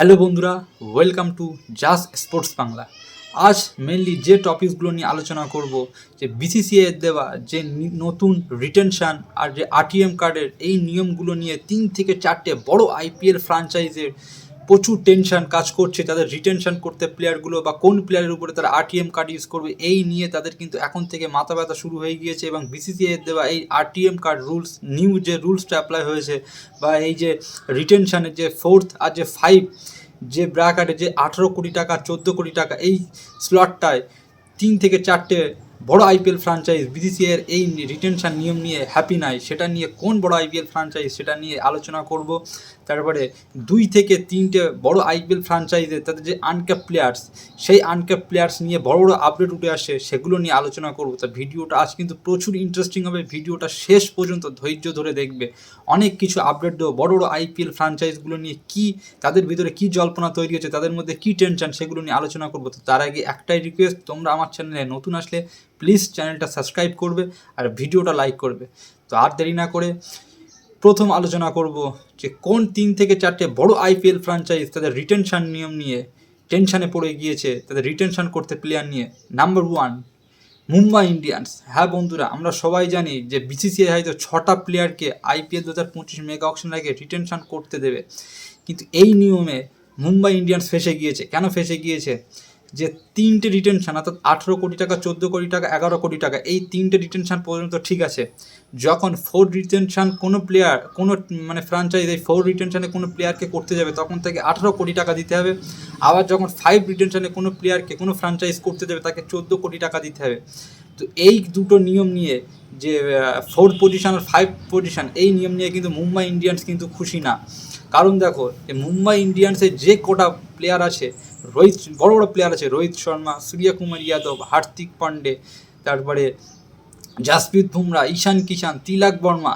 Hello বন্ধুরা welcome to Jas sports Bangla আজ mainly যে টপিকসগুলো নিয়ে আলোচনা করব, যে বিসিসিআইয়ের দেওয়া, যে নতুন রিটেনশান আর যে আরটিএম কার্ডের এই নিয়মগুলো নিয়ে তিন থেকে চারটে বড় আইপিএল ফ্রাঞ্চাইজের প্রচুর টেনশন কাজ করছে, তাদের রিটেনশন করতে প্লেয়ারগুলো বা কোন প্লেয়ারের উপরে তারা আরটিএম কার্ড ইউজ করবে, এই নিয়ে তাদের কিন্তু এখন থেকে মাথা ব্যথা শুরু হয়ে গিয়েছে এবং বিসিসিআই দেওয়া এই আরটিএম কার্ড রুলস নিউ যে রুলসটা অ্যাপ্লাই হয়েছে বা এই যে রিটেনশনের যে ফোর্থ আর যে ফাইভ যে ব্র্যাকেটে যে আঠেরো কোটি টাকা, চোদ্দ কোটি টাকা এই স্লটটায় তিন থেকে চারটে বড় আইপিএল ফ্রাঞ্চাইজ বিসিসিআই এর এই রিটেনশন নিয়ম নিয়ে হ্যাপি নাই, সেটা নিয়ে কোন বড় আইপিএল ফ্রাঞ্চাইজ সেটা নিয়ে আলোচনা করব। তারপরে দুই থেকে তিনটে বড় আইপিএল ফ্রাঞ্চাইজে তাদের যে আনক্যাপ প্লেয়ার্স সেই আনক্যাপ প্লেয়ার্স নিয়ে বড় বড় আপডেট উঠে আসে, সেগুলো নিয়ে আলোচনা করব। তা ভিডিওটা আজ কিন্তু প্রচুর ইন্টারেস্টিং হবে, ভিডিওটা শেষ পর্যন্ত ধৈর্য ধরে দেখবে। অনেক কিছু আপডেট দেবো, বড় বড় আইপিএল ফ্রাঞ্চাইজগুলো নিয়ে কি, তাদের ভিতরে কি জল্পনা তৈরি হচ্ছে, তাদের মধ্যে কি টেনশন সেগুলো নিয়ে আলোচনা করব। তো তার আগে একটাই রিকোয়েস্ট তোমরা আমার চ্যানেলে নতুন আসলে প্লিজ চ্যানেলটা সাবস্ক্রাইব করবে আর ভিডিওটা লাইক করবে। তো আর দেরি না করে প্রথম আলোচনা করব যে কোন তিন থেকে চারটে বড় আইপিএল ফ্রাঞ্চাইজ তাদের রিটেনশন নিয়ম নিয়ে টেনশনে পড়ে গিয়েছে, তাদের রিটেনশন করতে প্লেয়ার নিয়ে। Number one Mumbai Indians. হ্যাঁ বন্ধুরা, আমরা সবাই জানি যে বিসিসিআই হয়তো ছটা প্লেয়ারকে আইপিএল দু হাজার পঁচিশ মেগা অকশন আগে রিটেনশন করতে দেবে। কিন্তু এই নিয়মে মুম্বাই ইন্ডিয়ান্স ফেসে গিয়েছে। কেন ফেসে গিয়েছে? যে তিনটে রিটেনশন অর্থাৎ আঠেরো কোটি টাকা, চোদ্দ কোটি টাকা, এগারো কোটি টাকা, এই তিনটে রিটেনশন পর্যন্ত ঠিক আছে। যখন ফোর রিটেনশন কোনো প্লেয়ার কোনো মানে ফ্রাঞ্চাইজ এই ফোর রিটেনশানে কোনো প্লেয়ারকে করতে যাবে, তখন তাকে আঠেরো কোটি টাকা দিতে হবে। আবার যখন ফাইভ রিটেনশানে কোনো প্লেয়ারকে কোনো ফ্রাঞ্চাইজ করতে যাবে, তাকে চোদ্দ কোটি টাকা দিতে হবে। তো এই দুটো নিয়ম নিয়ে যে ফোর পজিশন আর ফাইভ পজিশন এই নিয়ম নিয়ে কিন্তু মুম্বাই ইন্ডিয়ান্স কিন্তু খুশি না। কারণ দেখো মুম্বাই ইন্ডিয়ান্সের যে কটা প্লেয়ার আছে রোহিত, বড় বড় প্লেয়ার আছে, রোহিত শর্মা সূর্যকুমার যাদব, হার্দিক পান্ডে, তারপরে জাসপ্রীত বুমরা, ঈশান কিষান, তিলাক বর্মা,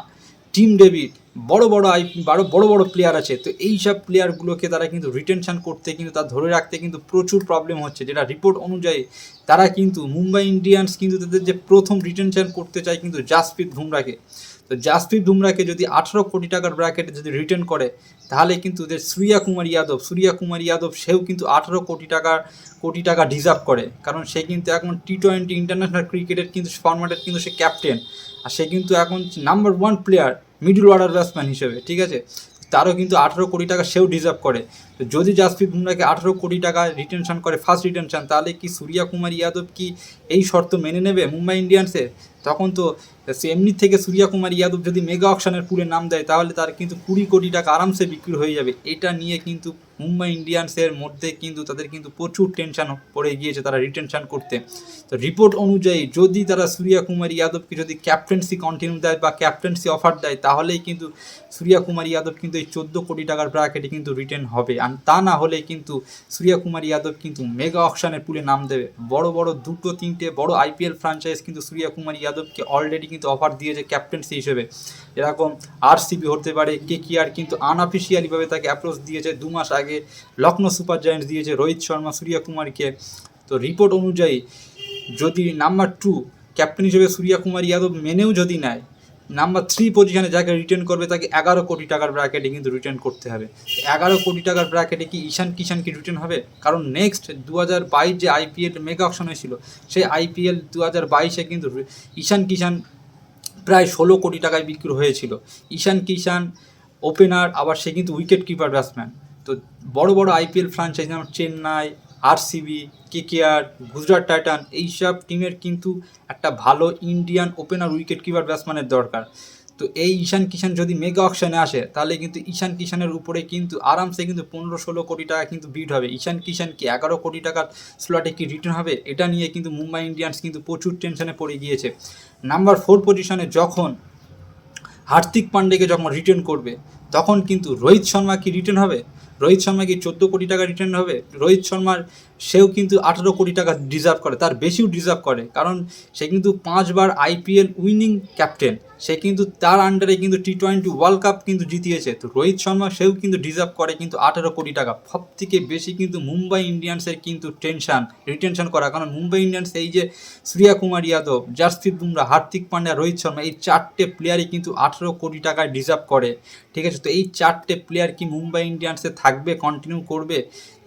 টিম ডেভিড, বড় বড় আই, বড় বড় বড় প্লেয়ার আছে। তো এই সব প্লেয়ারগুলোকে তারা কিন্তু রিটেনশন করতে কিন্তু তার ধরে রাখতে কিন্তু প্রচুর প্রবলেম হচ্ছে। যেটা রিপোর্ট অনুযায়ী তারা কিন্তু মুম্বাই ইন্ডিয়ান্স কিন্তু তাদের যে প্রথম রিটেনশন করতে চায় কিন্তু জাসপ্রীত বুমরাকে। তো জাসপ্রীত বুমরাকে যদি আঠেরো কোটি টাকার ব্র্যাকেটে যদি রিটার্ন করে, তাহলে কিন্তু যে সূর্যা কুমার ইয়াদব, সূর্যা কুমার যাদব সেও কিন্তু আঠেরো কোটি টাকার, কোটি টাকা ডিজার্ভ করে। কারণ সে কিন্তু এখন টি টোয়েন্টি ইন্টারন্যাশনাল ক্রিকেটের কিন্তু ফরম্যাটের কিন্তু সে ক্যাপ্টেন আর সে কিন্তু এখন number one player middle order batsman হিসেবে, ঠিক আছে? তারও কিন্তু আঠেরো কোটি টাকা সেও ডিজার্ভ করে। যদি জাসপ্রীত বুমরাকে আঠেরো কোটি টাকা রিটেনশন করে ফার্স্ট রিটেনশন তাহলে কি সূর্যা কুমার ইয়াদব কি এই শর্ত মেনে নেবে মুম্বাই ইন্ডিয়ান্সের তখন তো সে এমনি থেকে সূর্যা কুমার যাদব যদি মেগা অকশনের পুলে নাম দেয়, তাহলে তার কিন্তু কুড়ি কোটি টাকা আরামসে বিক্রি হয়ে যাবে। এটা নিয়ে কিন্তু মুম্বাই ইন্ডিয়ান্সের মধ্যে কিন্তু তাদের কিন্তু প্রচুর টেনশন পড়ে গিয়েছে তারা রিটেনশন করতে। তো রিপোর্ট অনুযায়ী যদি তারা সূর্যা কুমার ইয়াদবকে যদি ক্যাপ্টেন্সি কন্টিনিউ দেয় বা ক্যাপ্টেন্সি অফার দেয়, তাহলেই কিন্তু সূর্যা কুমার ইয়াদব কিন্তু এই চোদ্দ কোটি টাকার ব্র্যাকেটে কিন্তু রিটেন হবে। আর তা না হলে কিন্তু সূর্যা কুমার যাদব কিন্তু মেগা অকশনের পুলে নাম দেবে। বড় বড়, দুটো, তিনটে বড় আইপিএল ফ্রাঞ্চাইজ কিন্তু সূর্যা কুমার যাদবকে অলরেডি কিন্তু অফার দিয়েছে ক্যাপ্টেন্সি হিসেবে। এরকম আরসিবি হতে পারে কে কি আর কিন্তু আনঅফিসিয়ালিভাবে তাকে অ্যাপ্রোচ দিয়েছে। দু মাস আগে লখনৌ সুপার জায়ান্টস দিয়েছে রোহিত শর্মা সূর্যা কুমারকে তো রিপোর্ট অনুযায়ী যদি নাম্বার টু ক্যাপ্টেন হিসেবে সূর্যা কুমার যাদব মেনেও যদি নেয় নাম্বার থ্রি পজিশনে যাকে রিটার্ন করবে, তাকে এগারো কোটি টাকার ব্র্যাকেটে কিন্তু রিটার্ন করতে হবে। এগারো কোটি টাকার ব্র্যাকেটে কি ঈশান কিষান কি রিটার্ন হবে? কারণ নেক্সট দু হাজার বাইশ যে আইপিএল মেগা অকশন হয়েছিল, সেই আইপিএল দু হাজার বাইশে কিন্তু ঈশান কিষান প্রায় ষোলো কোটি টাকায় বিক্রি হয়েছিল। ঈশান কিষান ওপেনার আবার সে কিন্তু উইকেট কিপার ব্যাটসম্যান তো বড় বড় আইপিএল ফ্রাঞ্চাইজ যেমন Chennai RCB KKR Gujarat Titan, এইসব টিমের কিন্তু একটা ভালো ইন্ডিয়ান ওপেনার উইকেট কিপার ব্যাটসম্যানের দরকার। তো এই ঈশান কিষান যদি মেগা অকশনে আসে, তাহলে কিন্তু ঈশান কিষানের উপরে কিন্তু আরামসে কিন্তু পনেরো ষোলো কোটি টাকা কিন্তু বিট হবে। ঈশান কিষান কি এগারো কোটি টাকার স্লটে কি রিটার্ন হবে? এটা নিয়ে কিন্তু মুম্বাই ইন্ডিয়ান্স কিন্তু প্রচুর টেনশনে পড়ে গিয়েছে। নাম্বার ফোর পজিশনে যখন হার্দিক পান্ডেকে যখন রিটার্ন করবে, তখন কিন্তু রোহিত শর্মা কি রিটার্ন হবে? রোহিত শর্মা কি চোদ্দ কোটি টাকা রিটার্ন হবে? রোহিত শর্মার সেও কিন্তু আঠারো কোটি টাকা ডিজার্ভ করে, তার বেশিও ডিজার্ভ করে। কারণ সে কিন্তু পাঁচবার আইপিএল উইনিং ক্যাপ্টেন সে কিন্তু তার আন্ডারে কিন্তু টি টোয়েন্টি ওয়ার্ল্ড কাপ কিন্তু জিতিয়েছে। তো রোহিত শর্মা সেও কিন্তু ডিজার্ভ করে কিন্তু আঠেরো কোটি টাকা। সব থেকে বেশি কিন্তু মুম্বাই ইন্ডিয়ান্সের কিন্তু টেনশন রিটেনশন করা। কারণ মুম্বাই ইন্ডিয়ান্স এই যে সূর্যা কুমার যাদব, জাসপ্রীত বুমরা, হার্দিক পান্ড্যা রোহিত শর্মা, এই চারটে প্লেয়ারই কিন্তু আঠেরো কোটি টাকায় ডিজার্ভ করে। ঠিক আছে? তো এই চারটে প্লেয়ার কি মুম্বাই ইন্ডিয়ান্সে থাকবে কন্টিনিউ করবে।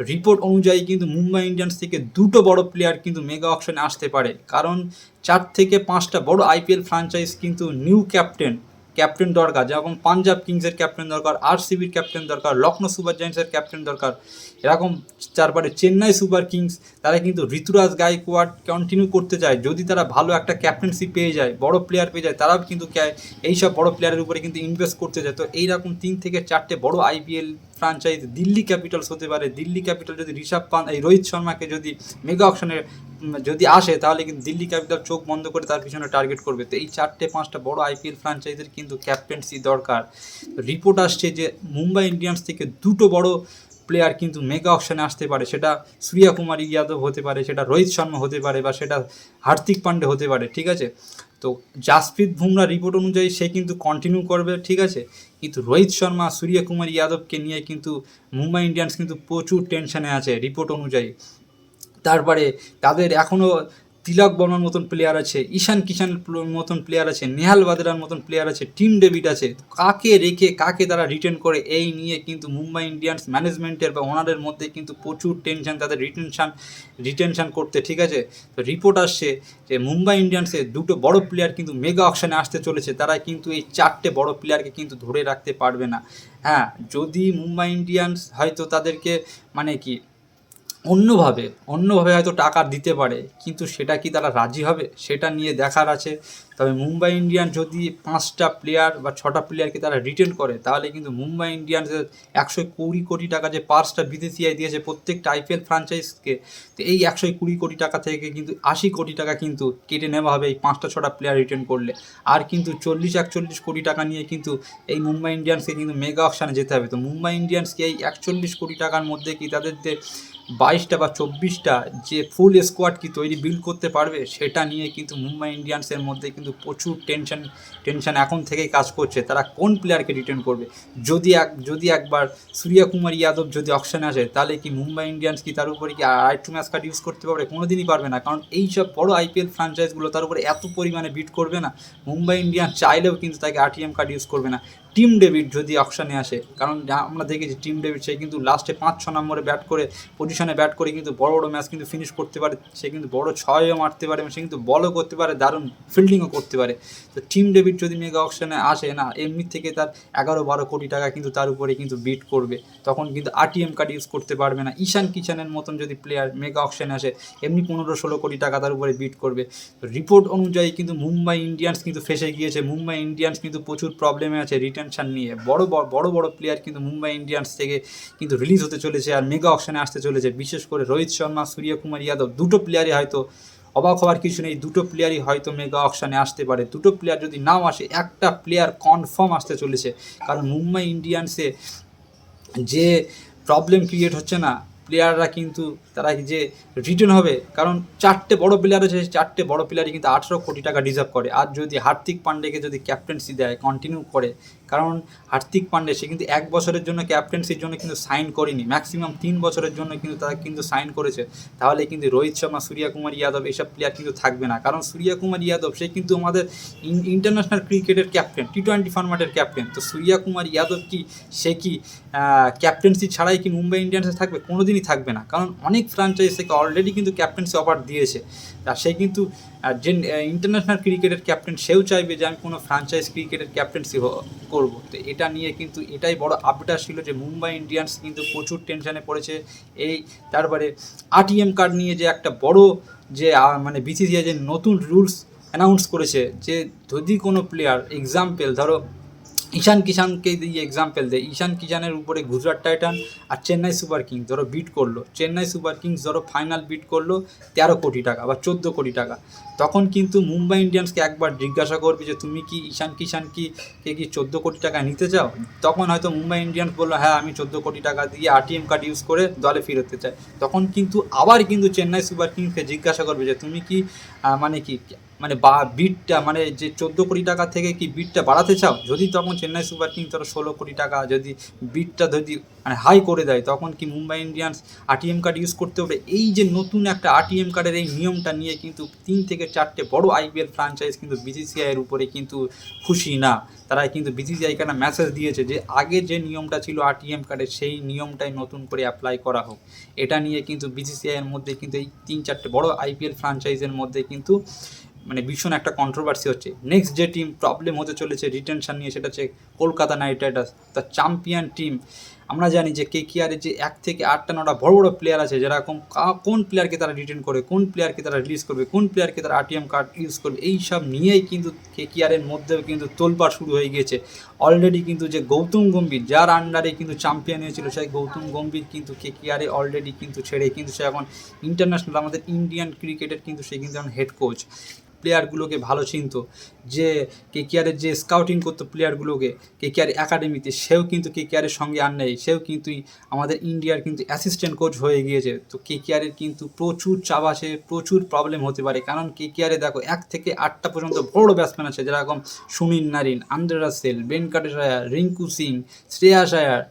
রিপোর্ট অনুযায়ী কিন্তু মুম্বাই ইন্ডিয়ান্স থেকে দুটো বড় প্লেয়ার কিন্তু মেগা অপশনে আসতে পারে। কারণ চার থেকে পাঁচটা বড় আইপিএল ফ্র্যাঞ্চাইজ কিন্তু নিউ ক্যাপ্টেন ক্যাপ্টেন দরকার। যেরকম পাঞ্জাব কিংসের ক্যাপ্টেন দরকার আর সিবির ক্যাপ্টেন দরকার লখনৌ সুপার জায়ান্টসের ক্যাপ্টেন দরকার। এরকম তারপরে চেন্নাই সুপার কিংস তারা কিন্তু ঋতুরাজ গাইকোয়াড কন্টিনিউ করতে চায়। যদি তারা ভালো একটা ক্যাপ্টেন্সি পেয়ে যায়, বড় প্লেয়ার পেয়ে যায়, তারাও কিন্তু এইসব বড় প্লেয়ারের উপরে কিন্তু ইনভেস্ট করতে চায় তো এইরকম তিন থেকে চারটে বড় আইপিএল ফ্রাঞ্চাইজ দিল্লি ক্যাপিটালস হতে পারে। দিল্লি ক্যাপিটাল যদি ঋষভ পান, এই রোহিত শর্মাকে যদি মেগা অপশনে যদি আসে, তাহলে কিন্তু দিল্লি ক্যাপিটাল চোখ বন্ধ করে তার পিছনে টার্গেট করবে। তো এই চারটে, পাঁচটা বড় আইপিএল ফ্রাঞ্চাইজের কিন্তু ক্যাপ্টেন্সি দরকার। রিপোর্ট আসছে যে মুম্বাই ইন্ডিয়ান্স থেকে দুটো বড় প্লেয়ার কিন্তু মেগা অপশানে আসতে পারে, সেটা সূর্যা কুমার যাদব হতে পারে, সেটা রোহিত শর্মা হতে পারে বা সেটা হার্দিক পান্ডে হতে পারে, ঠিক আছে? তো জাসপ্রীত বুমরা রিপোর্ট অনুযায়ী সে কিন্তু কন্টিনিউ করবে, ঠিক আছে? কিন্তু রোহিত শর্মা সূর্য কুমার যাদবকে নিয়ে কিন্তু মুম্বাই ইন্ডিয়ান্স কিন্তু প্রচুর টেনশনে আছে রিপোর্ট অনুযায়ী। তারপরে তাদের এখনও তিলক বর্মার মতন প্লেয়ার আছে, ঈশান কিষান মতন প্লেয়ার আছে, নেহাল বাদরার মতন প্লেয়ার আছে, টিম ডেভিড আছে, কাকে রেখে কাকে তারা রিটেন করে, এই নিয়ে কিন্তু মুম্বাই ইন্ডিয়ান্স ম্যানেজমেন্টের বা ওনারের মধ্যে কিন্তু প্রচুর টেনশন তাদের রিটেনশন রিটেনশন করতে, ঠিক আছে? তো রিপোর্ট আসছে যে মুম্বাই ইন্ডিয়ান্সের দুটো বড় প্লেয়ার কিন্তু মেগা অকশনে আসতে চলেছে, তারা কিন্তু এই চারটে বড় প্লেয়ারকে কিন্তু ধরে রাখতে পারবে না। হ্যাঁ যদি মুম্বাই ইন্ডিয়ান্স হয়তো তাদেরকে মানে কি অন্যভাবে অন্যভাবে হয়তো টাকা দিতে পারে, কিন্তু সেটা কি তারা রাজি হবে? সেটা নিয়ে দেখার আছে। তবে মুম্বাই ইন্ডিয়ান যদি পাঁচটা প্লেয়ার বা ছটা প্লেয়ারকে তারা রিটেন করে, তাহলে কিন্তু মুম্বাই ইন্ডিয়ান্সের একশো কুড়ি কোটি টাকা যে পার্সটা বিদেশিআই দিয়েছে প্রত্যেকটা আইপিএল ফ্রাঞ্চাইজকে তো এই একশো কুড়ি কোটি টাকা থেকে কিন্তু আশি কোটি টাকা কিন্তু কেটে নেওয়া হবে এই পাঁচটা ছটা প্লেয়ার রিটেন করলে। আর কিন্তু চল্লিশ একচল্লিশ কোটি টাকা নিয়ে কিন্তু এই মুম্বাই ইন্ডিয়ান্সকে কিন্তু মেগা অপশানে যেতে হবে। তো মুম্বাই ইন্ডিয়ান্সকে এই একচল্লিশ কোটি টাকার মধ্যে কি তাদের যে বাইশটা বা চব্বিশটা যে ফুল স্কোয়াড কি তৈরি বিল্ড করতে পারবে, সেটা নিয়ে কিন্তু মুম্বাই ইন্ডিয়ান্সের মধ্যে কিন্তু প্রচুর টেনশন টেনশন এখন থেকেই কাজ করছে। তারা কোন প্লেয়ারকে রিটার্ন করবে? যদি এক, যদি একবার সূর্য কুমার যাদব যদি অপশানে আসে, তাহলে কি মুম্বাই ইন্ডিয়ান্স কি তার উপরে কি আরেক টু ম্যাচ কার্ড ইউজ করতে পারবে? কোনো দিনই পারবে না। কারণ এই সব বড় আইপিএল ফ্রাঞ্চাইজগুলো তার উপরে এত পরিমাণে বিট করবে না। মুম্বাই ইন্ডিয়ান্স চাইলেও কিন্তু তাকে আরটিএম কার্ড ইউজ করবে না। টিম ডেভিড যদি অপশানে আসে, কারণ আমরা দেখেছি টিম ডেভিড সে কিন্তু লাস্টে পাঁচ, ছ নম্বরে ব্যাট করে পজিশনে ব্যাট করে কিন্তু বড় বড় ম্যাচ কিন্তু ফিনিশ করতে পারে। সে কিন্তু বড় ছয়ও মারতে পারে এবং সে কিন্তু বলও করতে পারে, দারুণ ফিল্ডিংও করতে পারে। তো টিম ডেভিড যদি মেগা অপশানে আসে, না, এমনি থেকে তার এগারো, বারো কোটি টাকা কিন্তু তার উপরে কিন্তু বিট করবে। তখন কিন্তু আরটিএম কার্ড ইউজ করতে পারবে না। ঈশান কিষানের মতন যদি প্লেয়ার মেগা অপশানে আসে, এমনি পনেরো, ষোলো কোটি টাকা তার উপরে বিট করবে। রিপোর্ট অনুযায়ী কিন্তু মুম্বাই ইন্ডিয়ান্স কিন্তু ফেসে গিয়েছে। মুম্বাই ইন্ডিয়ান্স কিন্তু প্রচুর প্রবলেমে আছে। রিটেনশন নিয়ে, বড় বড় বড় প্লেয়ার কিন্তু মুম্বাই ইন্ডিয়ান্স থেকে কিন্তু রিলিজ হতে চলেছে আর মেগা অপশানে আসতে চলেছে। বিশেষ করে রোহিত শর্মা সূর্যকুমার ইয়াদব যাদব দুটো প্লেয়ারই হয়তো অবাক হওয়ার কিছু নেই, দুটো প্লেয়ারই হয়তো মেগা অপশানে আসতে পারে। দুটো প্লেয়ার যদি নাও আসে, একটা প্লেয়ার কনফার্ম আসতে চলেছে। কারণ মুম্বাই ইন্ডিয়ান্সে যে প্রবলেম ক্রিয়েট হচ্ছে না প্লেয়াররা কিন্তু তারা যে রিটার্ন হবে, কারণ চারটে বড় প্লেয়ার আছে চারটে বড় প্লেয়ারই কিন্তু আঠেরো কোটি টাকা ডিজার্ভ করে। আর যদি হার্দিক পান্ডেকে যদি ক্যাপ্টেন্সি দেয় কন্টিনিউ করে, কারণ হার্দিক পান্ডে সে কিন্তু এক বছরের জন্য ক্যাপ্টেন্সির জন্য কিন্তু সাইন করেনি ম্যাক্সিমাম তিন বছরের জন্য কিন্তু তারা কিন্তু সাইন করেছে। তাহলে কিন্তু রোহিত শর্মা, সূর্য কুমার যাদব এইসব প্লেয়ার কিন্তু থাকবে না। কারণ সূর্য কুমার যাদব সে কিন্তু আমাদের ইন্টারন্যাশনাল ক্রিকেটের ক্যাপ্টেন টি টোয়েন্টি ফরম্যাটের ক্যাপ্টেন তো সূর্য কুমার যাদব কি, সে কি ক্যাপ্টেন্সি ছাড়াই কি মুম্বাই ইন্ডিয়ান্সে থাকবে? কোনোদিনই থাকবে না। কারণ অনেক ফ্রাঞ্চাইজ থেকে অলরেডি কিন্তু ক্যাপ্টেন্সি অফার দিয়েছে। আর সে কিন্তু যে ইন্টারন্যাশনাল ক্রিকেটের ক্যাপ্টেন সেও চাইবে যে আমি কোনো ফ্রাঞ্চাইজ ক্রিকেটের ক্যাপ্টেন্সি করব। তো এটা নিয়ে কিন্তু এটাই বড় আপডেট ছিল যে মুম্বাই ইন্ডিয়ান্স কিন্তু প্রচুর টেনশনে পড়েছে। এই, তারপরে আরটিএম কার্ড নিয়ে যে একটা বড় যে মানে বিসিসিআই যে নতুন রুলস অ্যানাউন্স করেছে যে যদি কোনো প্লেয়ার এক্সাম্পল ধরো ঈশান কিষানকে দিয়ে এক্সাম্পল দেয় ঈশান কিষানের উপরে গুজরাট টাইটান আর চেন্নাই সুপার কিংস ধরো বিট করল। চেন্নাই সুপার কিংস ধরো ফাইনাল বিট করল তেরো কোটি টাকা বা চোদ্দ কোটি টাকা। তখন কিন্তু মুম্বাই ইন্ডিয়ান্সকে একবার জিজ্ঞাসা করবে যে, তুমি কি ঈশান কিষান কি কে কি চোদ্দ কোটি টাকা নিতে চাও? তখন হয়তো মুম্বাই ইন্ডিয়ান্স বলল হ্যাঁ আমি চোদ্দ কোটি টাকা দিয়ে আরটিএম কার্ড ইউজ করে দলে ফিরতে চাই। তখন কিন্তু আবার কিন্তু চেন্নাই সুপার কিংসকে জিজ্ঞাসা করবে যে, তুমি কি মানে কি মানে বা বিটটা মানে যে চোদ্দ কোটি টাকা থেকে কি বিটটা বাড়াতে চাও? যদি তখন চেন্নাই সুপার কিংস ধরো ষোলো কোটি টাকা, যদি বিটটা যদি মানে হাই করে দেয়, তখন কি Mumbai Indians RTM card use করতে হবে? এই যে নতুন একটা আরটিএম কার্ডের এই নিয়মটা নিয়ে কিন্তু তিন থেকে চারটে বড় আইপিএল ফ্রাঞ্চাইজ কিন্তু বিসিসিআই এর উপরে কিন্তু খুশি না। তারা কিন্তু বিসিসিআই একটা মেসেজ দিয়েছে যে, আগে যে নিয়মটা ছিল আরটিএম কার্ডের সেই নিয়মটাই নতুন করে অ্যাপ্লাই করা হোক। এটা নিয়ে কিন্তু বিসিসিআই এর মধ্যে কিন্তু এই তিন চারটে বড় আইপিএল ফ্রাঞ্চাইজের মধ্যে কিন্তু মানে ভীষণ একটা কন্ট্রোভার্সি হচ্ছে। নেক্সট যে টিম প্রবলেম হতে চলেছে রিটেনশন নিয়ে, সেটা হচ্ছে Kolkata Knight Riders the champion team আমরা জানি যে কে কেআরের যে এক থেকে আটটা, নটা বড় বড় প্লেয়ার আছে যেরকম কোন প্লেয়ারকে তারা রিটেন করে, কোন প্লেয়ারকে তারা রিলিজ করবে, কোন প্লেয়ারকে তারা আরটিএম কার্ড ইউজ করবে, এই সব নিয়েই কিন্তু কে কেআরের মধ্যেও কিন্তু তোলপাড় শুরু হয়ে গিয়েছে। অলরেডি কিন্তু যে গৌতম গম্ভীর, যার আন্ডারে কিন্তু চ্যাম্পিয়ন হয়েছিল, সেই গৌতম গম্ভীর কিন্তু কে কেআরে অলরেডি কিন্তু ছেড়ে, কিন্তু সে এখন ইন্টারন্যাশনাল আমাদের ইন্ডিয়ান ক্রিকেটের কিন্তু সে কিন্তু এখন হেড কোচ প্লেয়ারগুলোকে ভালো চিনত, যে কে কেয়ারের যে স্কাউটিং করতো প্লেয়ারগুলোকে কে কেয়ার একাডেমিতে সেও কিন্তু কে কেয়ারের সঙ্গে আর নেই, সেও কিন্তু আমাদের ইন্ডিয়ার কিন্তু অ্যাসিস্ট্যান্ট কোচ হয়ে গিয়েছে। তো কে কেয়ারের কিন্তু প্রচুর চাপ আছে, প্রচুর প্রবলেম হতে পারে, কারণ কে কেয়ারে দেখো, এক থেকে আটটা পর্যন্ত বড় ব্যাটসম্যান আছে, যেরকম Sunil Narine, Andre Russell Venkatesh Iyer Rinku Singh Shreyas Iyer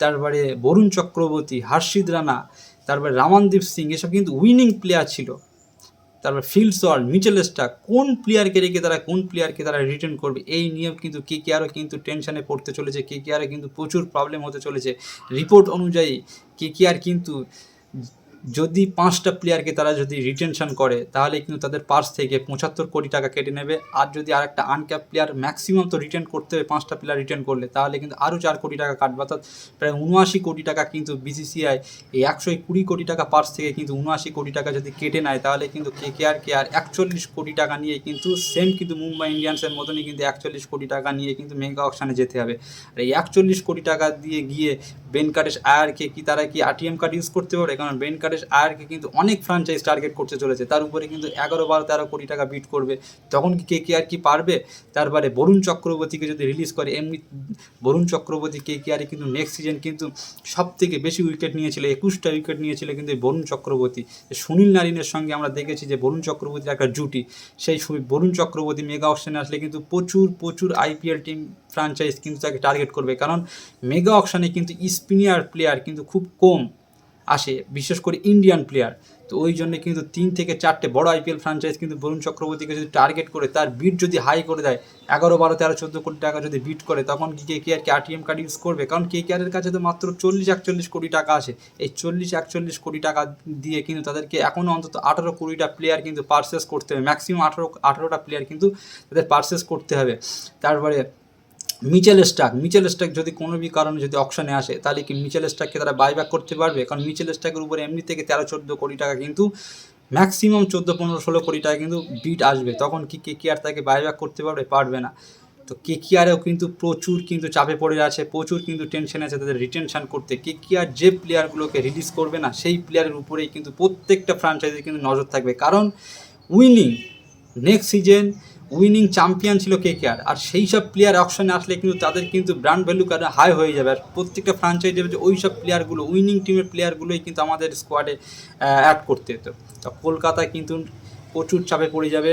তারপরে বরুণ চক্রবর্তী, হর্ষিদ রানা, তারপরে রামানদীপ সিং, এসব কিন্তু উইনিং প্লেয়ার ছিল। তারপর ফিল্ড ওয়ার মিচেল স্টাক কোন প্লেয়ারকে রেখে তারা, কোন প্লেয়ারকে তারা রিটার্ন করবে, এই নিয়ে কিন্তু কে কে আরও কিন্তু টেনশনে পড়তে চলেছে। কে কে আরও কিন্তু প্রচুর প্রবলেম হতে চলেছে। রিপোর্ট অনুযায়ী কে কে আর কিন্তু যদি পাঁচটা প্লেয়ারকে তারা যদি রিটেনশন করে, তাহলে কিন্তু তাদের পার্স থেকে পঁচাত্তর কোটি টাকা কেটে নেবে। আর যদি আর একটা আনক্যাপ প্লেয়ার ম্যাক্সিমাম তো রিটার্ন করতে হবে, পাঁচটা প্লেয়ার রিটার্ন করলে, তাহলে কিন্তু আরও চার কোটি টাকা কাটবে। অর্থাৎ প্রায় উনআশি কোটি টাকা কিন্তু বিসিসিআই এই একশো কুড়ি কোটি টাকা পার্স থেকে কিন্তু উনআশি কোটি টাকা যদি কেটে নেয়, তাহলে কিন্তু কে কে আর কে আর একচল্লিশ কোটি টাকা নিয়ে কিন্তু সেম কিন্তু মুম্বাই ইন্ডিয়ান্সের মতনই কিন্তু একচল্লিশ কোটি টাকা নিয়ে কিন্তু মেগা অকশানে যেতে হবে। আর এই একচল্লিশ কোটি টাকা দিয়ে গিয়ে বেন কার্ডেস আয়ারকে কি তারা কি আরটিএম কার্ড ইউজ করতে পারে? কারণ বেন কার্ডেস আয়ারকে কিন্তু অনেক ফ্রাঞ্চাইজ টার্গেট করতে চলেছে। তার উপরে কিন্তু এগারো বারো তেরো কোটি টাকা বিট করবে। তখন কি কে কে আর কি পারবে? তারপরে বরুণ চক্রবর্তীকে যদি রিলিজ করে, এমনি বরুণ চক্রবর্তী কে কে আরে কিন্তু নেক্সট সিজন কিন্তু সব থেকে বেশি উইকেট নিয়েছিল, একুশটা উইকেট নিয়েছিল কিন্তু বরুণ চক্রবর্তী। সুনীল নারিনের সঙ্গে আমরা দেখেছি যে বরুণ চক্রবর্তীর একটা জুটি। সেই বরুণ চক্রবর্তী মেগা অপশানে আসলে কিন্তু প্রচুর প্রচুর আইপিএল টিম ফ্রাঞ্চাইজ কিন্তু তাকে টার্গেট করবে। কারণ মেগা অপশানে কিন্তু স্পিনিয়ার প্লেয়ার কিন্তু খুব কম। আসে, বিশেষ করে ইন্ডিয়ান প্লেয়ার তো ওই জন্য কিন্তু তিন থেকে চারটে বড় আইপিএল ফ্রাঞ্চাইজ কিন্তু বরুণ চক্রবর্তীকে যদি টার্গেট করে, তার বিট যদি হাই করে দেয়, এগারো, বারো, তেরো, চোদ্দ কোটি টাকা যদি বিট করে, তখন কি কে কে আর কি আরটিএম কার্ড ইউজ করবে? কারণ কে কে আরের কাছে তো মাত্র চল্লিশ, একচল্লিশ কোটি টাকা আছে এই চল্লিশ, একচল্লিশ কোটি টাকা দিয়ে কিন্তু তাদেরকে এখনও অন্তত আঠারো, কুড়িটা প্লেয়ার কিন্তু পারচেস করতে হবে। ম্যাক্সিমাম আঠারো, আঠারোটা প্লেয়ার কিন্তু তাদের পারচেস করতে হবে। তারপরে মিচেল স্টাক মিচেল স্টাক যদি কোনো বি কারণে যদি অপশানে আসে, তাহলে কি মিচেল স্টাককে তারা বাইব্যাক করতে পারবে? কারণ মিচেল স্টাকের উপরে এমনি থেকে তেরো, চোদ্দ কোটি টাকা কিন্তু ম্যাক্সিমাম চোদ্দ, পনেরো, ষোলো কোটি টাকা কিন্তু বিট আসবে। তখন কি কে কে আর তাকে বাইব্যাক করতে পারবে? পারবে না। তো কে কে আরেও কিন্তু প্রচুর কিন্তু চাপে পড়ে আছে, প্রচুর কিন্তু টেনশন আছে তাদের রিটেনশন করতে। কে কে আর যে প্লেয়ারগুলোকে রিলিজ করবে না, সেই প্লেয়ারের উপরেই কিন্তু প্রত্যেকটা ফ্রাঞ্চাইজের কিন্তু নজর থাকবে। কারণ winning next season winning champion ছিল কে কে আর আর সেই সব প্লেয়ার অপশনে আসলে কিন্তু তাদের কিন্তু ব্র্যান্ড ভ্যালু কারণে হাই হয়ে যাবে। আর প্রত্যেকটা ফ্রাঞ্চাইজ যে ওই সব প্লেয়ারগুলো উইনিং টিমের প্লেয়ারগুলোই কিন্তু আমাদের স্কোয়াডে অ্যাড করতে হতো। তো কলকাতায় কিন্তু প্রচুর চাপে পড়ে যাবে।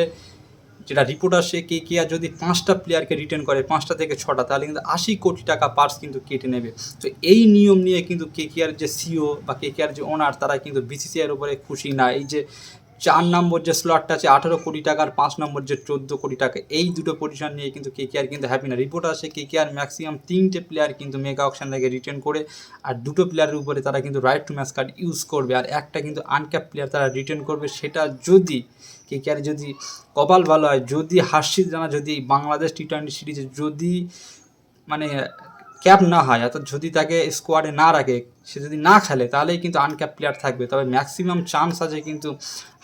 যেটা রিপোর্ট আসে কে কে আর যদি পাঁচটা প্লেয়ারকে রিটার্ন করে, পাঁচটা থেকে ছটা, তাহলে কিন্তু আশি কোটি টাকা পার্স কিন্তু কেটে নেবে। তো এই নিয়ম নিয়ে কিন্তু কে কে আর যে সিও বা কে কে আর যে ওনার তারা কিন্তু বিসিসিআইয়ের উপরে খুশি না। এই যে চার নম্বর যে স্লটটা আছে, আঠারো কোটি টাকা আর পাঁচ নম্বর যে চোদ্দ কোটি টাকা, এই দুটো পজিশন নিয়ে কিন্তু কে আর কিন্তু হ্যাপি না। রিপোর্ট আসে কে আর ম্যাক্সিমাম তিনটে প্লেয়ার কিন্তু মেগা অপশন থেকে রিটার্ন করে, আর দুটো প্লেয়ারের উপরে তারা কিন্তু right to match card use করবে, আর একটা কিন্তু আনক্যাপ প্লেয়ার তারা রিটার্ন করবে, সেটা যদি কে কে আর যদি কপাল ভালো হয়, যদি হার্ষিদ রানা যদি বাংলাদেশ টি টোয়েন্টি সিরিজে যদি মানে ক্যাপ না হয়, অর্থাৎ যদি তাকে স্কোয়াডে না রাখে সে যদি না খেলে, তাহলেই কিন্তু আনক্যাপ প্লেয়ার থাকবে। তবে ম্যাক্সিমাম চান্স আছে কিন্তু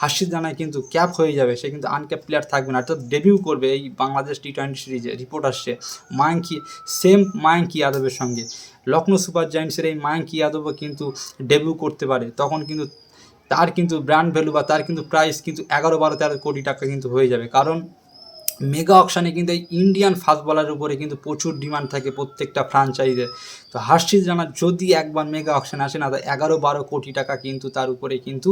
হাসির রানায় কিন্তু ক্যাপ হয়ে যাবে, সে কিন্তু আনক্যাপ প্লেয়ার থাকবে না। অর্থাৎ ডেবিউ করবে এই বাংলাদেশ টি টোয়েন্টি সিরিজে রিপোর্ট আসছে মায়াঙ্কি সেম মায়াঙ্কি যাদবের সঙ্গে। লখনৌ সুপার জায়েন্টসের এই মায়াঙ্কি যাদবও কিন্তু ডেবিউ করতে পারে। তখন কিন্তু তার কিন্তু ব্র্যান্ড ভ্যালু বা তার কিন্তু প্রাইস কিন্তু এগারো বারো তেরো কোটি টাকা কিন্তু হয়ে যাবে। কারণ মেগা অকশানে কিন্তু এই ইন্ডিয়ান ফাস্ট বলার উপরে কিন্তু প্রচুর ডিমান্ড থাকে প্রত্যেকটা ফ্রাঞ্চাইজে তো হার্ষিজ রানা যদি একবার মেগা অকশানে আসে না, তো এগারো বারো কোটি টাকা কিন্তু তার উপরে কিন্তু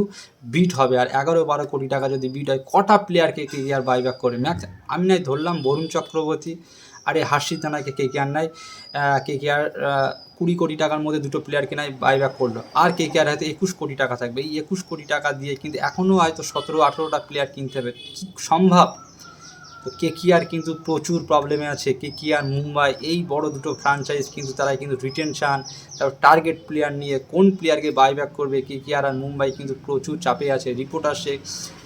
বিট হবে। আর এগারো বারো কোটি টাকা যদি বিট হয়, কটা প্লেয়ারকে কে কে আর বাইব্যাক করে? ম্যাক্স আমি নাই, ধরলাম বরুণ চক্রবর্তী, আর এই হার্ষিজ রানাকে কে কে আর নাই কে কে আর কুড়ি কোটি টাকার মধ্যে দুটো প্লেয়ারকে নাই বাইব্যাক করল। আর কে কে আর হয়তো একুশ কোটি টাকা থাকবে। এই একুশ কোটি টাকা দিয়ে কিন্তু এখনও হয়তো সতেরো আঠেরোটা প্লেয়ার কিনতে হবে। সম্ভব? তো কেকিআর কিন্তু প্রচুর প্রবলেমে আছে কেকিআর মুম্বাই, এই বড় দুটো ফ্রাঞ্চাইজ কিন্তু তারা কিন্তু রিটেনশান তারপর টার্গেট প্লেয়ার নিয়ে কোন প্লেয়ারকে বাইব্যাক করবে কেকিআর আর মুম্বাই কিন্তু প্রচুর চাপে আছে রিপোর্ট আসে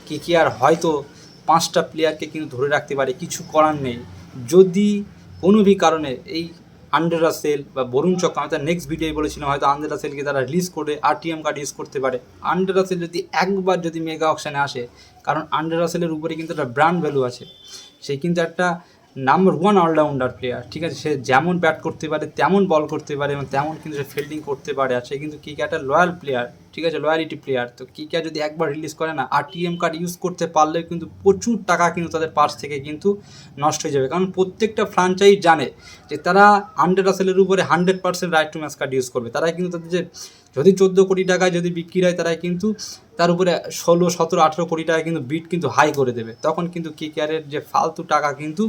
কেকিআর হয়তো পাঁচটা প্লেয়ারকে কিন্তু ধরে রাখতে পারে, কিছু করার নেই। যদি কোনো ভি কারণে এই আন্ডার রাসেল বা বরুণ চক্র, আমি তার নেক্সট ভিডিওয় বলেছিলাম, হয়তো আন্ডার রাসেলকে তারা রিলিজ করে আরটিএম কার্ড ইউজ করতে পারে। আন্ডার রাসেল যদি একবার যদি মেগা অকশানে আসে, কারণ আন্ডার রাসেলের উপরে কিন্তু একটা ব্র্যান্ড ভ্যালু আছে। সে কিন্তু একটা নাম্বার ওয়ান অলরাউন্ডার প্লেয়ার ঠিক আছে? সে যেমন ব্যাট করতে পারে, তেমন বল করতে পারে এবং তেমন কিন্তু সে ফিল্ডিং করতে পারে। আর সে কিন্তু ক্রিকেটার লয়াল প্লেয়ার ঠিক আছে লয়ালিটি প্লেয়ার তো কিকে যদি একবার রিলিজ করে না আর টিএম কার্ড ইউজ করতে পারলে কিন্তু প্রচুর টাকা কিন্তু তাদের পার্স থেকে কিন্তু নষ্ট হয়ে যাবে। কারণ প্রত্যেকটা ফ্রাঞ্চাইজ জানে যে তারা আন্ডার রাসেলের উপরে hundred percent right to match card use করবে। তারা কিন্তু তাদের যে যদি চোদ্দ কোটি টাকায় যদি বিক্রি হয় তারা কিন্তু তার উপরে ষোলো, সতেরো, আঠেরো কোটি টাকা কিন্তু বিট কিন্তু হাই করে দেবে। তখন কিন্তু কেকেআরের যে ফালতু টাকা কিন্তু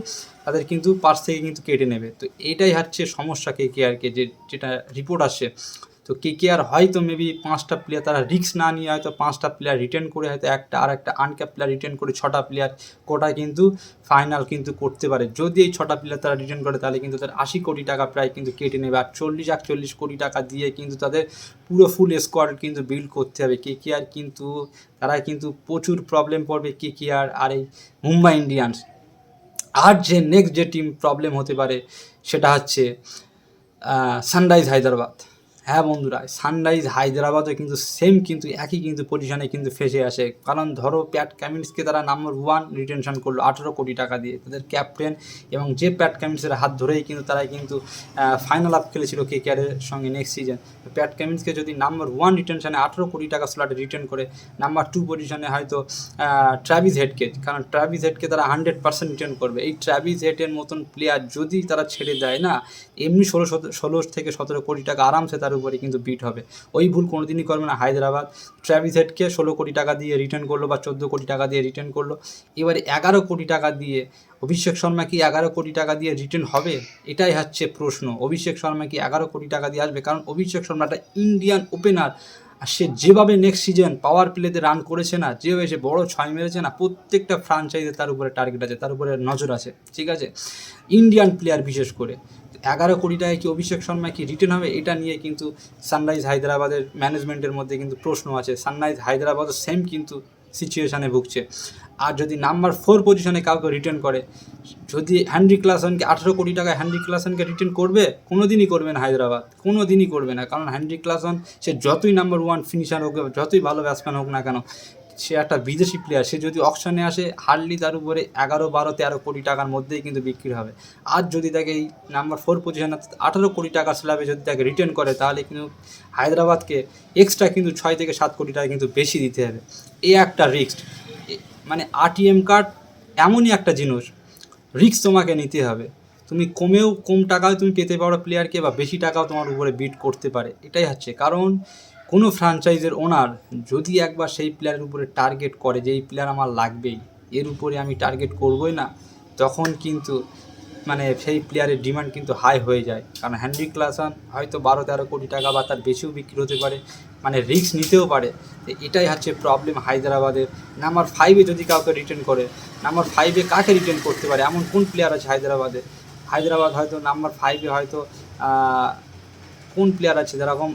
তাদের কিন্তু পার্স থেকে কিন্তু কেটে নেবে। তো এইটাই হচ্ছে সমস্যা কে কেকেআরকে যে, যেটা রিপোর্ট আসছে। তো কে কে আর হয়তো মেবি পাঁচটা প্লেয়ার তারা রিস্ক না নিয়ে হয়তো পাঁচটা প্লেয়ার রিটার্ন করে হয়তো একটা আর একটা আনক্যাপ প্লেয়ার রিটার্ন করে ছটা প্লেয়ার কোটা কিন্তু ফাইনাল কিন্তু করতে পারে। যদি এই ছটা প্লেয়ার তারা রিটার্ন করে তাহলে কিন্তু তাদের আশি কোটি টাকা প্রায় কিন্তু কেটে নেবে আর চল্লিশ একচল্লিশ কোটি টাকা দিয়ে কিন্তু তাদের পুরো ফুল স্কোয়াড কিন্তু বিল্ড করতে হবে। কে কে আর কিন্তু তারা কিন্তু প্রচুর প্রবলেম পড়বে কেকেআর আর এই মুম্বাই ইন্ডিয়ান্স। আর যে নেক্সট যে টিম প্রবলেম হতে পারে সেটা হচ্ছে সানরাইজ হায়দ্রাবাদ। হ্যাঁ বন্ধুরা সানরাইজ হায়দ্রাবাদও কিন্তু সেম কিন্তু একই কিন্তু পজিশনে কিন্তু ফেসে আসে। কারণ ধরো প্যাট ক্যামিন্সকে তারা নাম্বার ওয়ান রিটেনশন করল আঠেরো কোটি টাকা দিয়ে। তাদের ক্যাপ্টেন এবং যে প্যাট ক্যামিন্সের হাত ধরেই কিন্তু তারাই কিন্তু ফাইনাল আপ খেলেছিল কে কেয়ারের সঙ্গে নেক্সট সিজন প্যাট ক্যামিন্সকে যদি নাম্বার ওয়ান রিটেনশনে আঠেরো কোটি টাকা স্লটে রিটার্ন করে নাম্বার টু পজিশনে হয়তো ট্রাভিস হেডকে কারণ ট্রাভিস হেডকে তারা হান্ড্রেড পার্সেন্ট রিটার্ন করবে। এই ট্রাভিস হেডের মতন প্লেয়ার যদি তারা ছেড়ে দেয় না, এমনি ষোলো ষোলো থেকে সতেরো কোটি টাকা আরামসে তার উপরে কিন্তু বিট হবে। ওই ভুল কোনোদিনই করবে না হায়দ্রাবাদ। ট্রাভিস হেডকে ষোলো কোটি টাকা দিয়ে রিটার্ন করল বা চোদ্দ কোটি টাকা দিয়ে রিটার্ন করল। এবারে এগারো কোটি টাকা দিয়ে অভিষেক শর্মা কি এগারো কোটি টাকা দিয়ে রিটার্ন হবে? এটাই হচ্ছে প্রশ্ন। অভিষেক শর্মা কি এগারো কোটি টাকা দিয়ে আসবে? কারণ অভিষেক শর্মা একটা ইন্ডিয়ান ওপেনার আর সে যেভাবে নেক্সট সিজন পাওয়ার প্লেতে রান করেছে না, যেভাবে সে বড় ছয় মেরেছে না, প্রত্যেকটা ফ্রাঞ্চাইজে তার উপরে টার্গেট আছে, তার উপরে নজর আছে। ঠিক আছে? ইন্ডিয়ান প্লেয়ার বিশেষ করে। এগারো কোটি টাকায় কি অভিষেক শর্মা কি রিটার্ন হবে, এটা নিয়ে কিন্তু সানরাইজ হায়দ্রাবাদের ম্যানেজমেন্টের মধ্যে কিন্তু প্রশ্ন আছে। সানরাইজ হায়দ্রাবাদও সেম কিন্তু সিচুয়েশানে ভুগছে। আর যদি নাম্বার ফোর পজিশনে কাউকে রিটার্ন করে, যদি হ্যান্ড্রি ক্লাসনকে আঠেরো কোটি টাকায় হ্যান্ড্রি ক্লাসনকে রিটার্ন করবে কোনো দিনই করবে না হায়দ্রাবাদ কোনো দিনই করবে না। কারণ হ্যান্ড্রি ক্লাসন সে যতই নাম্বার ওয়ান ফিনিশার হোক যতই ভালো ব্যাটসম্যান হোক না কেন সে একটা বিদেশি প্লেয়ার সে যদি অকশনে আসে হার্ডলি তার উপরে এগারো, বারো, তেরো কোটি টাকার মধ্যেই কিন্তু বিক্রি হবে। আর যদি তাকে এই নাম্বার ফোর পজিশনে আঠারো কোটি টাকা স্ল্যাবে যদি তাকে রিটার্ন করে, তাহলে কিন্তু হায়দ্রাবাদকে এক্সট্রা কিন্তু ছয় থেকে সাত কোটি টাকা কিন্তু বেশি দিতে হবে। এ একটা রিস্ক মানে আরটিএম কার্ড এমনই একটা জিনিস রিস্ক তোমাকে নিতে হবে। তুমি কমেও কম টাকায় তুমি পেতে পারো প্লেয়ারকে বা বেশি টাকাও তোমার উপরে বিট করতে পারে। এটাই হচ্ছে। কারণ কোনো ফ্র্যাঞ্চাইজের ওনার যদি একবার সেই প্লেয়ারের উপরে টার্গেট করে যে এই প্লেয়ার আমার লাগবেই, এর উপরে আমি টার্গেট করবই না, তখন কিন্তু মানে সেই প্লেয়ারের ডিমান্ড কিন্তু হাই হয়ে যায়। কারণ হ্যান্ডি ক্লাসন হয়তো বারো তেরো কোটি টাকা বা তার বেশিও বিক্রি হতে পারে মানে রিস্ক নিতেও পারে। এটাই হচ্ছে প্রবলেম হায়দ্রাবাদের নাম্বার ফাইভে যদি কাউকে রিটার্ন করে নাম্বার ফাইভে কাকে রিটার্ন করতে পারে, এমন কোন প্লেয়ার আছে হায়দ্রাবাদে? হায়দ্রাবাদ হয়তো নাম্বার ফাইভে হয়তো কোন প্লেয়ার আছে? যেরকম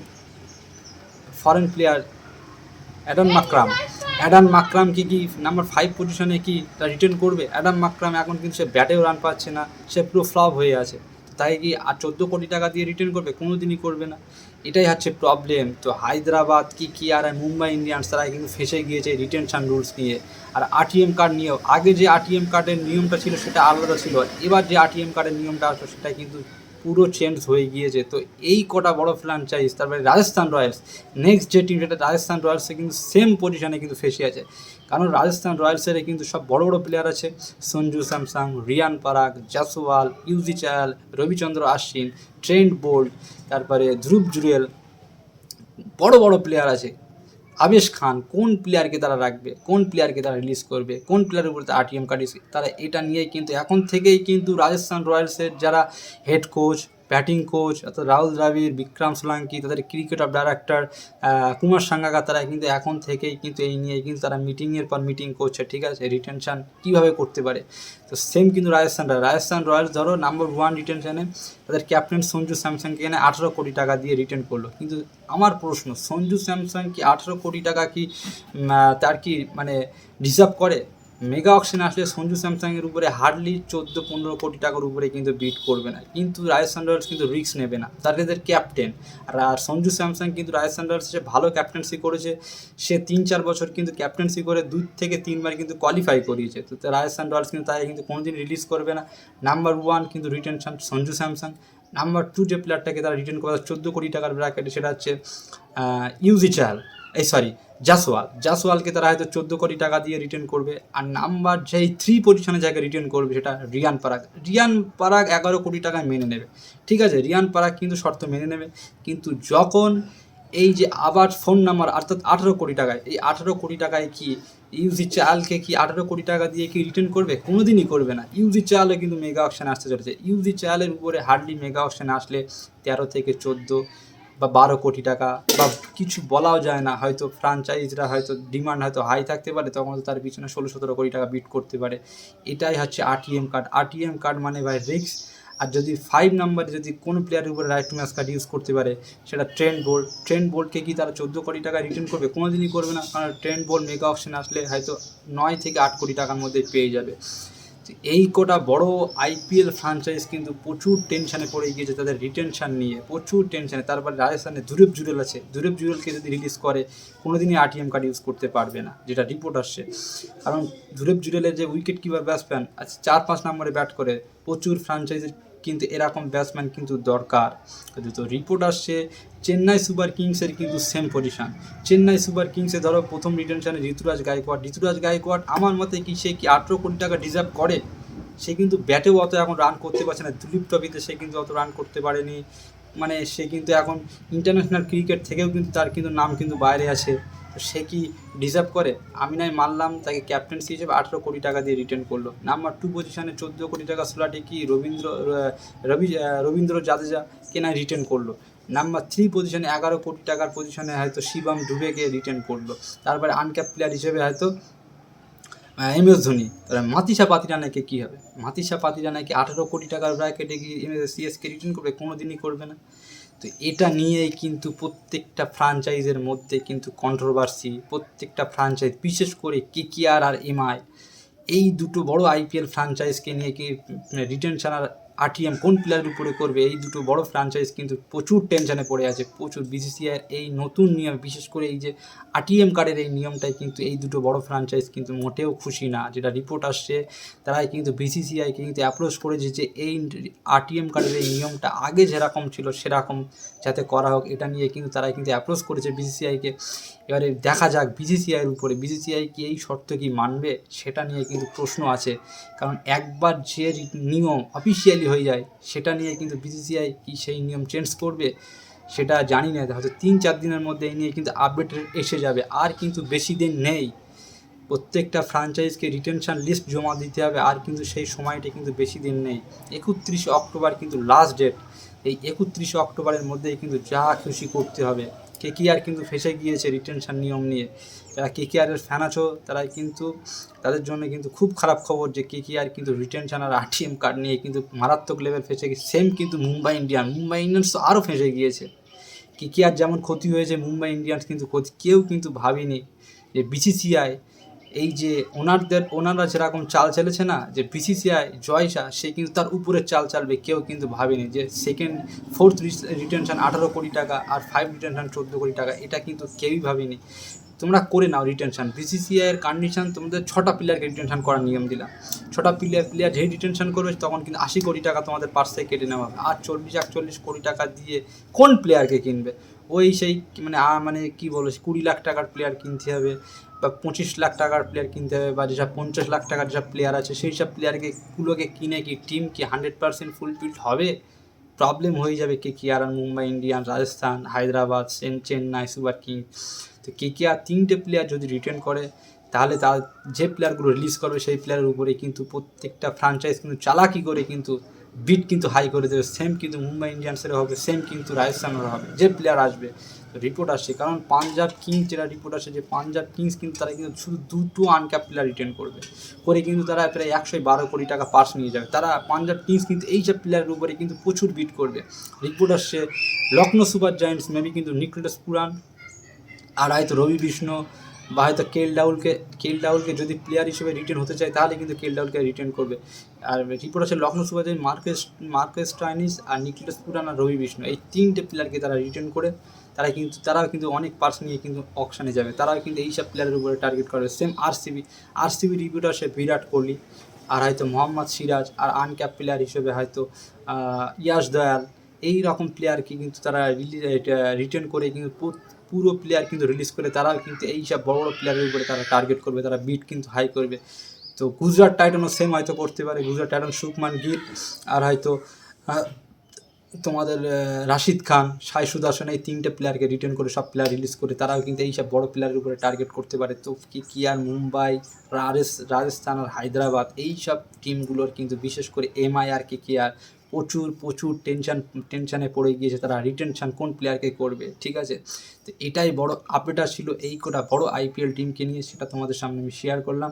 foreign player Aiden Markram Aiden Markram কি কি নাম্বার ফাইভ পজিশনে কি তা রিটার্ন করবে? অ্যাডাম মাকরাম এখন কিন্তু সে ব্যাটেও রান পাচ্ছে না, সে পুরো ফ্লপ হয়ে আছে। তাই কি আর চোদ্দ কোটি টাকা দিয়ে রিটার্ন করবে? কোনো দিনই করবে না। এটাই হচ্ছে প্রবলেম তো হায়দ্রাবাদ কি কি আর মুম্বাই ইন্ডিয়ান্স তারা কিন্তু ফেসে গিয়েছে রিটেনশন রুলস নিয়ে। আর আরটিএম কার্ড নিয়েও। আগে যে আরটিএম কার্ডের নিয়মটা ছিল সেটা আলাদা ছিল। এবার যে আরটিএম কার্ডের নিয়মটা আসলো সেটা কিন্তু পুরো চেঞ্জ হয়ে গিয়েছে। তো এই কটা বড় ফ্র্যাঞ্চাইজ তারপরে রাজস্থান রয়্যালস নেক্সট যে টিম সেটা রাজস্থান রয়্যালসে কিন্তু সেম পজিশনে কিন্তু ফেসে আছে। কারণ রাজস্থান রয়্যালসের কিন্তু সব বড় বড় প্লেয়ার আছে, সঞ্জু স্যামসাং, রিয়ান পারাগ জাসওয়াল ইউজি চায়াল রবিচন্দ্র আশ্বিন ট্রেন্ট বোল্ট তারপরে ধ্রুব জুরেল বড় বড় প্লেয়ার আছে। আবেশ খান কোন প্লেয়ারকে তারা রাখবে? কোন প্লেয়ারকে তারা রিলিজ করবে? কোন প্লেয়ারের উপরে আরটিএম কার্ড তারা এটা নিয়ে কিন্তু এখন থেকেই কিন্তু রাজস্থান রয়্যালসের যারা হেড কোচ ব্যাটিং কোচ অর্থাৎ রাহুল দ্রাবিড়, বিক্রম সোলাঙ্কি, তাদের cricket of director Kumar Sangakkara তারা কিন্তু এখন থেকেই কিন্তু এই নিয়ে কিন্তু তারা মিটিংয়ের পর মিটিং করছে, ঠিক আছে? রিটেনশান কীভাবে করতে পারে? তো সেম কিন্তু রাজস্থান রয়্যাল রাজস্থান রয়্যালস ধরো নাম্বার ওয়ান রিটেনশানে তাদের ক্যাপ্টেন সঞ্জু স্যামসাংকে এনে আঠেরো কোটি টাকা দিয়ে রিটার্ন করল। কিন্তু আমার প্রশ্ন, সঞ্জু স্যামসাং কি আঠেরো কোটি টাকা কি তার কি মানে ডিজার্ভ করে? মেগা অকশন আসলে সঞ্জু স্যামসাংয়ের উপরে হার্ডলি চোদ্দ পনেরো কোটি টাকার উপরে কিন্তু বিট করবে না। কিন্তু রাজস্থান রয়্যালস কিন্তু রিস্ক নেবে না। তার তাদের ক্যাপ্টেন আর সঞ্জু স্যামসাং কিন্তু রাজস্থান রয়্যালস সে ভালো ক্যাপ্টেন্সি করেছে। সে তিন চার বছর কিন্তু ক্যাপ্টেন্সি করে দুই থেকে তিনবার কিন্তু কোয়ালিফাই করিয়েছে। তো রাজস্থান রয়্যালস কিন্তু তাই কিন্তু কোনোদিন রিলিজ করবে না। নাম্বার ওয়ান কিন্তু retention Sanju Samson number two যে প্লেয়ারটাকে তারা রিটার্ন করে চোদ্দ কোটি টাকার ব্র্যাকেটে সেটা হচ্ছে ইউজি চাল এই সরি জাসওয়াল জাসওয়ালকে তারা হয়তো চোদ্দ কোটি টাকা দিয়ে রিটার্ন করবে আর নাম্বার যেই থ্রি পজিশনে জায়গায় রিটার্ন করবে সেটা রিয়ান পারাগ। রিয়ান পারাগ এগারো কোটি টাকায় মেনে নেবে। ঠিক আছে, রিয়ান পারাগ কিন্তু শর্ত মেনে নেবে। কিন্তু যখন এই যে আবার ফোন নাম্বার অর্থাৎ আঠারো কোটি টাকায়, এই আঠারো কোটি টাকায় কি ইউজি চালকে কি আঠারো কোটি টাকা দিয়ে কি রিটার্ন করবে? কোনোদিনই করবে না। ইউজি চালও কিন্তু মেগা অপশান আসতে চলেছে। ইউজি চালের উপরে হার্ডলি মেগা অপশান আসলে তেরো থেকে চোদ্দ বা বারো কোটি টাকা বা কিছু বলাও যায় না। হয়তো ফ্রাঞ্চাইজরা হয়তো ডিমান্ড হয়তো হাই থাকতে পারে, তখন তার পিছনে ষোলো সতেরো কোটি টাকা বিট করতে পারে। এটাই হচ্ছে আরটিএম কার্ড আরটিএম কার্ড মানে ভাই রিক্স আর যদি ফাইভ নাম্বারে যদি কোনো প্লেয়ারের উপরে right to match card use করতে পারে, সেটা ট্রেন্ড বোল্ড ট্রেন্ড বোল্ডকে কি তারা চোদ্দ কোটি টাকা রিটার্ন করবে? কোনো দিনই করবে না। কারণ ট্রেন্ড বোল্ড মেগা অপশন আসলে হয়তো নয় থেকে আট কোটি টাকার মধ্যে পেয়ে যাবে। এই কটা বড় আইপিএল ফ্রাঞ্চাইজ কিন্তু প্রচুর টেনশানে পড়ে গিয়েছে তাদের রিটেনশান নিয়ে, প্রচুর টেনশানে তারপরে রাজস্থানে দুরেব জুরেল আছে। দুরেব জুরেলকে যদি রিলিজ করে, কোনোদিনই আরটিএম কার্ড ইউজ করতে পারবে না, যেটা রিপোর্ট আসছে। কারণ দুরেব জুরেলের যে উইকেট কিপার ব্যাটসম্যান আচ্ছা চার পাঁচ নম্বরে ব্যাট করে, প্রচুর ফ্রাঞ্চাইজের কিন্তু এরকম ব্যাটসম্যান কিন্তু দরকার। তো রিপোর্ট আসছে, চেন্নাই সুপার কিংসের কিন্তু সেম পজিশন চেন্নাই সুপার কিংসে ধরো প্রথম রিটেনশনে ঋতুরাজ গায়কোয়াড। ঋতুরাজ গায়কোয়াড আমার মতে কি, সে কি আঠেরো কোটি টাকা ডিজার্ভ করে? সে কিন্তু ব্যাটেও অত এখন রান করতে পারছে না। দিলীপ ট্রফিতে সে কিন্তু অত রান করতে পারেনি। মানে সে কিন্তু এখন ইন্টারন্যাশনাল ক্রিকেট থেকেও কিন্তু তার কিন্তু নাম কিন্তু বাইরে আছে। সে কি ডিজার্ভ করে? আমি নাই মানলাম, তাকে ক্যাপ্টেন্সি হিসেবে আঠেরো কোটি টাকা দিয়ে রিটার্ন করল। নাম্বার টু পজিশনে চোদ্দ কোটি টাকা সোলাটি কি রবীন্দ্র রবি রবীন্দ্র জাদেজা কেনা রিটার্ন করল? নাম্বার থ্রি পজিশনে এগারো কোটি টাকার পজিশনে হয়তো শিবম ডুবেকে রিটার্ন করল। তারপরে আনক্যাপ প্লেয়ার হিসেবে হয়তো এম এস ধোনি। তাহলে মাতিসা পাতিরানাকে কী হবে? মাতিসা পাতিরানাকে আঠেরো কোটি টাকার ব্র্যাকেটে গিয়ে এম এস সিএসকে রিটার্ন করবে? কোনো দিনই করবে না। তো এটা নিয়েই কিন্তু প্রত্যেকটা ফ্রাঞ্চাইজের মধ্যে কিন্তু কন্ট্রোভার্সি প্রত্যেকটা ফ্রাঞ্চাইজ বিশেষ করে কে আর এমআই এই দুটো বড় আইপিএল ফ্রাঞ্চাইজকে নিয়ে কি রিটেনশন আর আরটিএম কোন প্লেয়ারের উপরে করবে? এই দুটো বড় ফ্রাঞ্চাইজ কিন্তু প্রচুর টেনশনে পড়ে আছে, প্রচুর বিসিসিআইয়ের এই নতুন নিয়ম, বিশেষ করে এই যে আরটিএম কার্ডের এই নিয়মটাই কিন্তু এই দুটো বড় ফ্রাঞ্চাইজ কিন্তু মোটেও খুশি না। যেটা রিপোর্ট আসছে, তারাই কিন্তু বিসিসিআইকে কিন্তু অ্যাপ্রোচ করেছে যে এই আরটিএম কার্ডের এই নিয়মটা আগে যেরকম ছিল সেরকম যাতে করা হোক। এটা নিয়ে কিন্তু তারাই কিন্তু অ্যাপ্রোচ করেছে বিসিসিআইকে এবারে দেখা যাক বিসিসিআইয়ের উপরে। বিসিসিআই কি এই শর্ত কি মানবে সেটা নিয়ে কিন্তু প্রশ্ন আছে। কারণ একবার যে নিয়ম অফিসিয়ালি হয়ে যায়, সেটা নিয়ে কিন্তু বিসিসিআই কি সেই নিয়ম চেঞ্জ করবে, সেটা জানি না। হয়তো তিন চার দিনের মধ্যে এই নিয়ে কিন্তু আপডেট এসে যাবে। আর কিন্তু বেশি দিন নেই। প্রত্যেকটা ফ্রাঞ্চাইজকে রিটেনশন লিস্ট জমা দিতে হবে। আর কিন্তু সেই সময়টা কিন্তু বেশি দিন নেই। একত্রিশে অক্টোবর কিন্তু লাস্ট ডেট এই একত্রিশে অক্টোবরের মধ্যেই কিন্তু যা খুশি করতে হবে। কেকিআর কিন্তু ফেসে গিয়েছে রিটেনশন নিয়ম নিয়ে। যারা কেকিআরের ফ্যান আছো তারা কিন্তু তাদের জন্য কিন্তু খুব খারাপ খবর যে কেকিআর কিন্তু রিটেনশন আর আরটিএম কার্ড নিয়ে কিন্তু মারাত্মক লেভেল ফেসে গেছে সেম কিন্তু মুম্বাই ইন্ডিয়ান মুম্বাই ইন্ডিয়ান্স তো আরও ফেসে গিয়েছে। কেকিআর যেমন ক্ষতি হয়েছে, মুম্বাই ইন্ডিয়ান্স কিন্তু কেউ কিন্তু ভাবেনি যে বিসিসিআই এই যে ওনারদের, ওনারা যেরকম চাল চালেছে না, যে বিসিসিআই জয়সা সে কিন্তু তার উপরে চাল চালবে, কেউ কিন্তু ভাবেনি যে সেকেন্ড ফোর্থ রিটেনশন আঠারো কোটি টাকা আর ফাইভ রিটেনশন চোদ্দ কোটি টাকা, এটা কিন্তু কেউই ভাবেনি। তোমরা করে নাও রিটেনশন বিসিসিআই এর কন্ডিশন তোমাদের ছটা প্লেয়ারকে রিটেনশন করার নিয়ম দিলাম। ছটা প্লেয়ার প্লেয়ার যেই রিটেনশন করবে, তখন কিন্তু আশি কোটি টাকা তোমাদের পার্স থেকে কেটে নেওয়া হবে। আর চল্লিশ, একচল্লিশ কোটি টাকা দিয়ে কোন প্লেয়ারকে কিনবে? ওই সেই মানে মানে কি বলো, কুড়ি লাখ টাকার প্লেয়ার কিনতে হবে। বা পঁচিশ লাখ টাকার প্লেয়ার কিনতে হবে বা যেসব পঞ্চাশ লাখ টাকার যেসব প্লেয়ার আছে, সেই সব প্লেয়ারকে গুলোকে কিনে কি টিম কি হান্ড্রেড পার্সেন্ট ফুলফিলড হবে? প্রবলেম হয়ে যাবে কে কে আর, মুম্বাই ইন্ডিয়ান রাজস্থান, হায়দ্রাবাদ, চেন চেন্নাই, সুপার কিংস তো কে কে আর তিনটে প্লেয়ার যদি রিটার্ন করে, তাহলে তার যে প্লেয়ারগুলো রিলিজ করবে, সেই প্লেয়ারের উপরে কিন্তু প্রত্যেকটা ফ্রাঞ্চাইজ কিন্তু চালাকি করে কিন্তু বিট কিন্তু হাই করে দেবে। সেম কিন্তু মুম্বাই ইন্ডিয়ান্সের হবে সেম কিন্তু রাজস্থানেরও হবে। যে প্লেয়ার আসবে রিপোর্ট আসছে। কারণ পাঞ্জাব কিংস যেটা রিপোর্ট আসছে যে পাঞ্জাব কিংস কিন্তু তারা কিন্তু শুধু দুটো আনক্যাপ প্লেয়ার রিটার্ন করবে। করে কিন্তু তারা প্রায় একশো বারো কোটি টাকা পার্স নিয়ে যাবে। তারা পাঞ্জাব কিংস কিন্তু এই সব প্লেয়ারের উপরে কিন্তু প্রচুর বিট করবে। রিপোর্ট আসছে লখনৌ সুপার জায়েন্টস মেবি কিন্তু নিকোলাস পুরান আর হয়তো রবি বিষ্ণু, বা হয়তো কেল ডাউলকে কেল ডাউলকে যদি প্লেয়ার হিসেবে রিটার্ন হতে চায়, তাহলে কিন্তু কেল ডাউলকে রিটার্ন করবে। আর রিপোর্ট আছে Lucknow super giant Marquez Marquez টাইনিস আর নিকোলাস পুরান আর রবি বিষ্ণু। এই তিনটে প্লেয়ারকে তারা রিটার্ন করে তারা কিন্তু, তারাও কিন্তু অনেক পার্স নিয়ে কিন্তু অকশানে যাবে। তারাও কিন্তু এইসব প্লেয়ারের উপরে টার্গেট করবে। সেম আরসিবি আরসিবি রিপিউট আসে বিরাট কোহলি, আর হয়তো মোহাম্মদ সিরাজ, আর আনক্যাপ প্লেয়ার হিসেবে হয়তো ইয়াশ দয়াল, এই রকম প্লেয়ারকে কিন্তু তারা রিটার্ন করে কিন্তু পুরো প্লেয়ার কিন্তু রিলিজ করে তারাও কিন্তু এই সব বড় বড় প্লেয়ারের উপরে তারা টার্গেট করবে, তারা বিট কিন্তু হাই করবে। তো গুজরাট টাইটানও সেম হয়তো করতে পারে। গুজরাট টাইটান সুকমান গিল আর হয়তো তোমাদের রাশিদ খান সাই সুদর্শন এই তিনটে প্লেয়ারকে রিটার্ন করে সব প্লেয়ার রিলিজ করে, তারাও কিন্তু এইসব বড় প্লেয়ারের উপরে টার্গেট করতে পারে। তো কি কি আর মুম্বাই রাজেস রাজস্থান আর হায়দ্রাবাদ, এই সব টিমগুলোর কিন্তু বিশেষ করে এমআই আর কে কে আর প্রচুর প্রচুর টেনশন টেনশনে পড়ে গিয়েছে তারা রিটেনশন কোন প্লেয়ারকে করবে, ঠিক আছে? তো এটাই বড় আপডেট ছিল এই কোটা বড় আইপিএল টিমকে নিয়ে, সেটা তোমাদের সামনে আমি শেয়ার করলাম।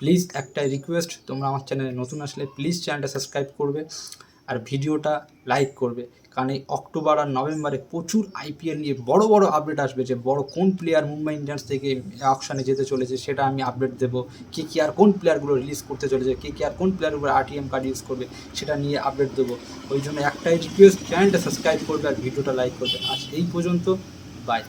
প্লিজ একটাই রিকোয়েস্ট তোমরা আমার চ্যানেলে নতুন আসলে প্লিজ চ্যানেলটা সাবস্ক্রাইব করবে। আর ভিডিওটা লাইক করবে। কারণ এই অক্টোবর আর নভেম্বরে প্রচুর আইপিএল নিয়ে বড় বড় আপডেট আসবে যে বড় কোন প্লেয়ার মুম্বাই ইন্ডিয়ান্স থেকে অকশানে যেতে চলেছে সেটা আমি আপডেট দেবো। কে কে আর কোন প্লেয়ারগুলো রিলিজ করতে চলেছে, কে কে আর কোন প্লেয়ার উপরে আরটিএম কার্ড ইউজ করবে সেটা নিয়ে আপডেট দেবো। ওই জন্য একটাই রিকোয়েস্ট চ্যানেলটা সাবস্ক্রাইব করবে আর ভিডিওটা লাইক করবে। আজ এই পর্যন্ত বাই